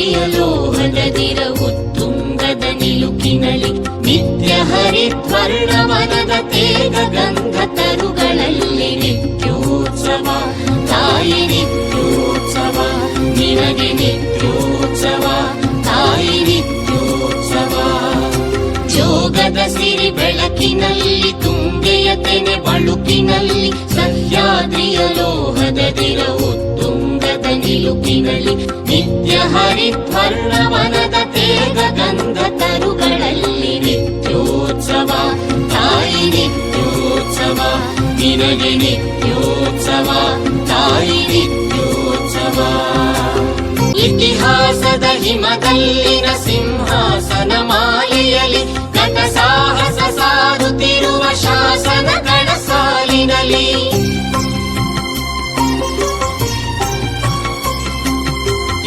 ಹರಿಯ ಲೋಹದ ದಿರವು ತುಂಗದ ನಿಲುಕಿನಲಿ ನಿತ್ಯ ಹರಿತ್ವರ್ಣ ಮನದ ತೇಗ ಗಂಧ ತರುಗಳಲ್ಲಿ ನಿತ್ಯೋತ್ಸವ. ತಾಯಿ ನಿತ್ಯೋತ್ಸವ, ನಿನಗೆ ನಿತ್ಯೋತ್ಸವ, ತಾಯಿ ನಿತ್ಯೋತ್ಸವ. ಜೋಗದ ಸಿರಿ ಬೆಳಕಿನಲ್ಲಿ, ತುಂಗೆಯ ತೆನೆ ಬಳುಕಿನಲ್ಲಿ ಸಹ್ಯಾದ್ರಿಯ ಲೋಹದ ದಿರವು ತುಂಗದ ನಿಲುಕಿನಲಿ ನಿತ್ಯ ಹರಿದ್ವರ್ಣವನದ ತೇಗ ಗಂಧ ತರುಗಳಲ್ಲಿ ನಿತ್ಯೋತ್ಸವ, ತಾಯಿ ನಿತ್ಯೋತ್ಸವ, ನಿನಗೆ ನಿತ್ಯೋತ್ಸವ, ತಾಯಿ ನಿತ್ಯೋತ್ಸವ. ಇತಿಹಾಸದ ಹಿಮದಲ್ಲಿನ ಸಿಂಹಾಸನ ಮಾಲೆಯಲ್ಲಿ